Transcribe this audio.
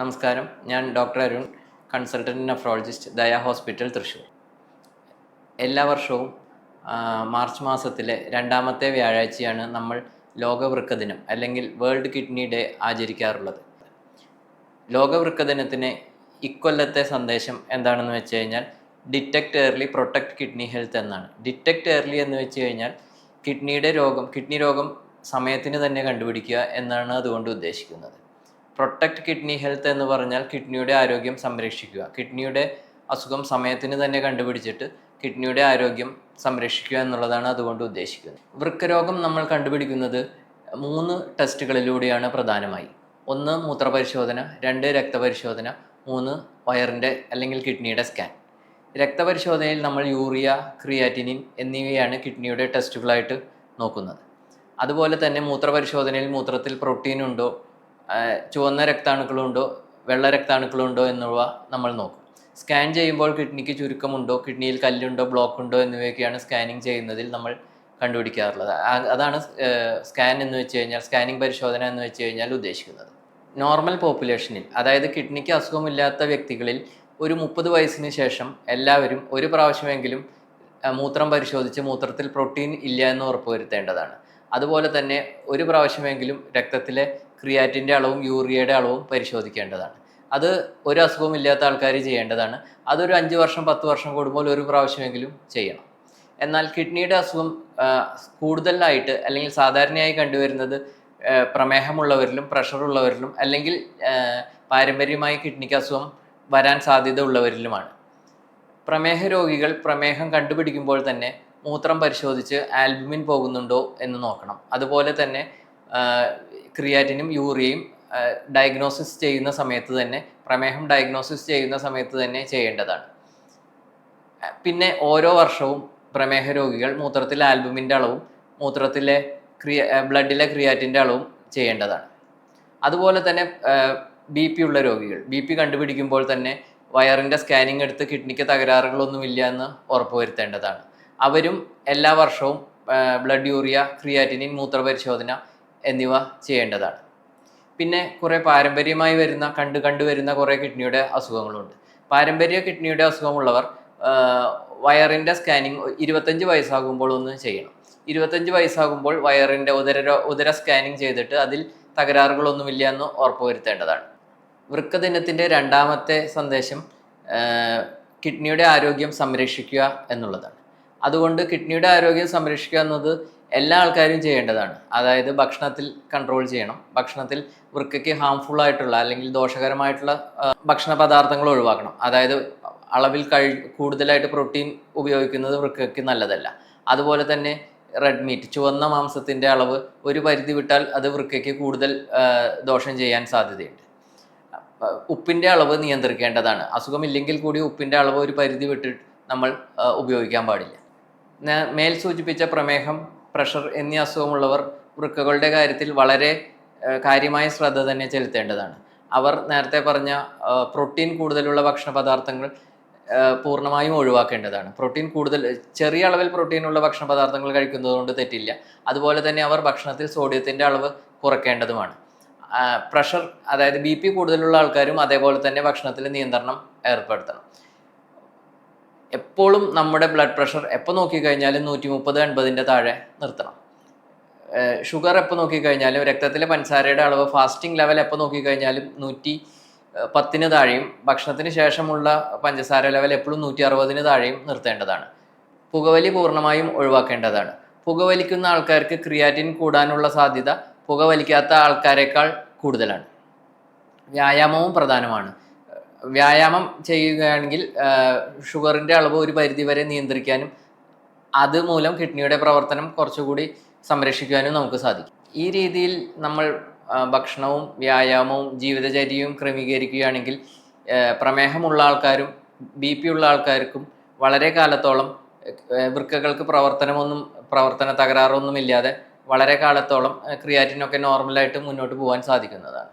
നമസ്കാരം. ഞാൻ doctor Arun consultant nephrologist Daya hospital Thrissur. എല്ലാ വർഷവും മാർച്ച് മാസത്തിലെ രണ്ടാമത്തെ വ്യാഴാഴ്ചയാണ് നമ്മൾ ലോക വൃക്ക ദിനം അല്ലെങ്കിൽ വേൾഡ് കിഡ്നി ഡേ ആചരിക്കാറുള്ളത്. ലോക വൃക്ക ദിനത്തിന് ഇക്കൊല്ലത്തെ സന്ദേശം എന്താണെന്ന് വെച്ച് കഴിഞ്ഞാൽ detect early protect kidney health എന്നാണ്. ഡിറ്റക്ട് ഏർലി എന്ന് വെച്ച് കഴിഞ്ഞാൽ കിഡ്നിയുടെ രോഗം കിഡ്നി രോഗം സമയത്തിന് തന്നെ കണ്ടുപിടിക്കുക എന്നാണ് അതുകൊണ്ട് ഉദ്ദേശിക്കുന്നത്. പ്രൊട്ടക്ട് കിഡ്നി ഹെൽത്ത് എന്ന് പറഞ്ഞാൽ കിഡ്നിയുടെ ആരോഗ്യം സംരക്ഷിക്കുക. കിഡ്നിയുടെ അസുഖം സമയത്തിന് തന്നെ കണ്ടുപിടിച്ചിട്ട് കിഡ്നിയുടെ ആരോഗ്യം സംരക്ഷിക്കുക എന്നുള്ളതാണ് അതുകൊണ്ട് ഉദ്ദേശിക്കുന്നത്. വൃക്കരോഗം നമ്മൾ കണ്ടുപിടിക്കുന്നത് മൂന്ന് ടെസ്റ്റുകളിലൂടെയാണ് പ്രധാനമായി. ഒന്ന് മൂത്രപരിശോധന രണ്ട് രക്തപരിശോധന മൂന്ന് വയറിന്റെ അല്ലെങ്കിൽ കിഡ്നിയുടെ സ്കാൻ രക്തപരിശോധനയിൽ നമ്മൾ യൂറിയ ക്രിയാറ്റിനിൻ എന്നിവയാണ് കിഡ്നിയുടെ ടെസ്റ്റുകളായിട്ട് നോക്കുന്നത്. അതുപോലെ തന്നെ മൂത്രപരിശോധനയിൽ മൂത്രത്തിൽ പ്രോട്ടീൻ ഉണ്ടോ ചുവന്ന രക്താണുക്കളുണ്ടോ വെള്ള രക്താണുക്കളുണ്ടോ എന്നിവ നമ്മൾ നോക്കും. സ്കാൻ ചെയ്യുമ്പോൾ കിഡ്നിക്ക് ചുരുക്കമുണ്ടോ കിഡ്നിയിൽ കല്ലുണ്ടോ ബ്ലോക്ക് ഉണ്ടോ എന്നിവയൊക്കെയാണ് സ്കാനിങ് ചെയ്യുന്നതിൽ നമ്മൾ കണ്ടുപിടിക്കാറുള്ളത്. അതാണ് സ്കാൻ എന്ന് വെച്ച് കഴിഞ്ഞാൽ സ്കാനിങ് പരിശോധന എന്ന് വെച്ച് കഴിഞ്ഞാൽ ഉദ്ദേശിക്കുന്നത്. നോർമൽ പോപ്പുലേഷനിൽ അതായത് കിഡ്നിക്ക് അസുഖമില്ലാത്ത വ്യക്തികളിൽ ഒരു മുപ്പത് വയസ്സിന് ശേഷം എല്ലാവരും ഒരു പ്രാവശ്യമെങ്കിലും മൂത്രം പരിശോധിച്ച് മൂത്രത്തിൽ പ്രോട്ടീൻ ഇല്ല എന്ന് ഉറപ്പുവരുത്തേണ്ടതാണ്. അതുപോലെ തന്നെ ഒരു പ്രാവശ്യമെങ്കിലും രക്തത്തിലെ ക്രിയാറ്റിന്റെ അളവും യൂറിയയുടെ അളവും പരിശോധിക്കേണ്ടതാണ്. അത് ഒരു അസുഖവും ഇല്ലാത്ത ആൾക്കാർ ചെയ്യേണ്ടതാണ്. അതൊരു അഞ്ച് വർഷം പത്ത് വർഷം കൂടുമ്പോൾ ഒരു പ്രാവശ്യമെങ്കിലും ചെയ്യണം. എന്നാൽ കിഡ്നിയുടെ അസുഖം കൂടുതലായിട്ട് അല്ലെങ്കിൽ സാധാരണയായി കണ്ടുവരുന്നത് പ്രമേഹമുള്ളവരിലും പ്രഷറുള്ളവരിലും അല്ലെങ്കിൽ പാരമ്പര്യമായി കിഡ്നിക്ക് അസുഖം വരാൻ സാധ്യത ഉള്ളവരിലുമാണ് പ്രമേഹ രോഗികൾ പ്രമേഹം കണ്ടുപിടിക്കുമ്പോൾ തന്നെ മൂത്രം പരിശോധിച്ച് ആൽബുമിൻ പോകുന്നുണ്ടോ എന്ന് നോക്കണം. അതുപോലെ തന്നെ ക്രിയാറ്റിനും യൂറിയയും ഡയഗ്നോസിസ് ചെയ്യുന്ന സമയത്ത് തന്നെ പ്രമേഹം ഡയഗ്നോസിസ് ചെയ്യുന്ന സമയത്ത് തന്നെ ചെയ്യേണ്ടതാണ്. പിന്നെ ഓരോ വർഷവും പ്രമേഹ രോഗികൾ മൂത്രത്തിലെ ആൽബുമിന്റെ അളവും മൂത്രത്തിലെ ക്രിയ ബ്ലഡിലെ ക്രിയാറ്റിന്റെ അളവും ചെയ്യേണ്ടതാണ്. അതുപോലെ തന്നെ ബി പി ഉള്ള രോഗികൾ ബി പി കണ്ടുപിടിക്കുമ്പോൾ തന്നെ വയറിന്റെ സ്കാനിങ് എടുത്ത് കിഡ്നിക്ക് തകരാറുകളൊന്നുമില്ല എന്ന് ഉറപ്പുവരുത്തേണ്ടതാണ് അവരും എല്ലാ വർഷവും ബ്ലഡ് യൂറിയ ക്രിയാറ്റിനിൻ മൂത്രപരിശോധന എന്നിവ ചെയ്യേണ്ടതാണ്. പിന്നെ കുറേ പാരമ്പര്യമായി വരുന്ന കണ്ടു കണ്ടുവരുന്ന കുറേ കിഡ്നിയുടെ അസുഖങ്ങളുണ്ട്. പാരമ്പര്യ കിഡ്നിയുടെ അസുഖമുള്ളവർ വയറിന്റെ സ്കാനിങ് ഇരുപത്തഞ്ച് വയസ്സാകുമ്പോൾ ഒന്ന് ചെയ്യണം. ഇരുപത്തഞ്ച് വയസ്സാകുമ്പോൾ വയറിന്റെ ഉദര ഉദര സ്കാനിങ് ചെയ്തിട്ട് അതിൽ തകരാറുകളൊന്നുമില്ല എന്ന് ഉറപ്പുവരുത്തേണ്ടതാണ് വൃക്ക ദിനത്തിന്റെ രണ്ടാമത്തെ സന്ദേശം കിഡ്നിയുടെ ആരോഗ്യം സംരക്ഷിക്കുക എന്നുള്ളതാണ്. അതുകൊണ്ട് കിഡ്നിയുടെ ആരോഗ്യം സംരക്ഷിക്കുക എന്നത് എല്ലാ ആൾക്കാരും ചെയ്യേണ്ടതാണ്. അതായത് ഭക്ഷണത്തിൽ കൺട്രോൾ ചെയ്യണം. ഭക്ഷണത്തിൽ വൃക്കയ്ക്ക് ഹാംഫുൾ ആയിട്ടുള്ള അല്ലെങ്കിൽ ദോഷകരമായിട്ടുള്ള ഭക്ഷണ പദാർത്ഥങ്ങൾ ഒഴിവാക്കണം. അതായത് അളവിൽ കഴി കൂടുതലായിട്ട് പ്രോട്ടീൻ ഉപയോഗിക്കുന്നത് വൃക്കയ്ക്ക് നല്ലതല്ല. അതുപോലെ തന്നെ റെഡ് മീറ്റ് ചുവന്ന മാംസത്തിന്റെ അളവ് ഒരു പരിധി വിട്ടാൽ അത് വൃക്കയ്ക്ക് കൂടുതൽ ദോഷം ചെയ്യാൻ സാധ്യതയുണ്ട്. ഉപ്പിന്റെ അളവ് നിയന്ത്രിക്കേണ്ടതാണ്. അസുഖമില്ലെങ്കിൽ കൂടി ഉപ്പിന്റെ അളവ് ഒരു പരിധി വിട്ടിട്ട് നമ്മൾ ഉപയോഗിക്കാൻ പാടില്ല. മേൽ സൂചിപ്പിച്ച പ്രമേഹം പ്രഷർ എന്നീ അസുഖമുള്ളവർ വൃക്കകളുടെ കാര്യത്തിൽ വളരെ കാര്യമായ ശ്രദ്ധ തന്നെ ചെലുത്തേണ്ടതാണ്. അവർ നേരത്തെ പറഞ്ഞ പ്രോട്ടീൻ കൂടുതലുള്ള ഭക്ഷണ പദാർത്ഥങ്ങൾ പൂർണമായും ഒഴിവാക്കേണ്ടതാണ്. പ്രോട്ടീൻ കൂടുതൽ ചെറിയ അളവിൽ പ്രോട്ടീനുള്ള ഭക്ഷണ പദാർത്ഥങ്ങൾ കഴിക്കുന്നത് കൊണ്ട് തെറ്റില്ല. അതുപോലെ തന്നെ അവർ ഭക്ഷണത്തിൽ സോഡിയത്തിന്റെ അളവ് കുറയ്ക്കേണ്ടതുമാണ് പ്രഷർ അതായത് ബി പി കൂടുതലുള്ള ആൾക്കാരും അതേപോലെ തന്നെ ഭക്ഷണത്തിൽ നിയന്ത്രണം ഏർപ്പെടുത്തണം. എപ്പോഴും നമ്മുടെ ബ്ലഡ് പ്രഷർ എപ്പോൾ നോക്കിക്കഴിഞ്ഞാലും നൂറ്റി മുപ്പത് എൺപതിന്റെ താഴെ നിർത്തണം. ഷുഗർ എപ്പോൾ നോക്കിക്കഴിഞ്ഞാലും രക്തത്തിലെ പഞ്ചസാരയുടെ അളവ് ഫാസ്റ്റിംഗ് ലെവൽ എപ്പോൾ നോക്കിക്കഴിഞ്ഞാലും നൂറ്റി പത്തിന് താഴെയും ഭക്ഷണത്തിന് ശേഷമുള്ള പഞ്ചസാര ലെവൽ എപ്പോഴും നൂറ്റി അറുപതിന് താഴെയും നിർത്തേണ്ടതാണ്. പുകവലി പൂർണമായും ഒഴിവാക്കേണ്ടതാണ്. പുകവലിക്കുന്ന ആൾക്കാർക്ക് ക്രിയാറ്റിൻ കൂടാനുള്ള സാധ്യത പുകവലിക്കാത്ത ആൾക്കാരെക്കാൾ കൂടുതലാണ്. വ്യായാമവും പ്രധാനമാണ്. വ്യായാമം ചെയ്യുകയാണെങ്കിൽ ഷുഗറിന്റെ അളവ് ഒരു പരിധി വരെ നിയന്ത്രിക്കാനും അതുമൂലം കിഡ്നിയുടെ പ്രവർത്തനം കുറച്ചുകൂടി സംരക്ഷിക്കാനും നമുക്ക് സാധിക്കും. ഈ രീതിയിൽ നമ്മൾ ഭക്ഷണവും വ്യായാമവും ജീവിതചര്യയും ക്രമീകരിക്കുകയാണെങ്കിൽ പ്രമേഹമുള്ള ആൾക്കാരും ബി പി ഉള്ള ആൾക്കാർക്കും വളരെ കാലത്തോളം വൃക്കകൾക്ക് പ്രവർത്തനമൊന്നും പ്രവർത്തന തകരാറൊന്നും ഇല്ലാതെ വളരെ കാലത്തോളം ക്രിയാറ്റിനൊക്കെ നോർമലായിട്ട് മുന്നോട്ട് പോകാൻ സാധിക്കുന്നതാണ്.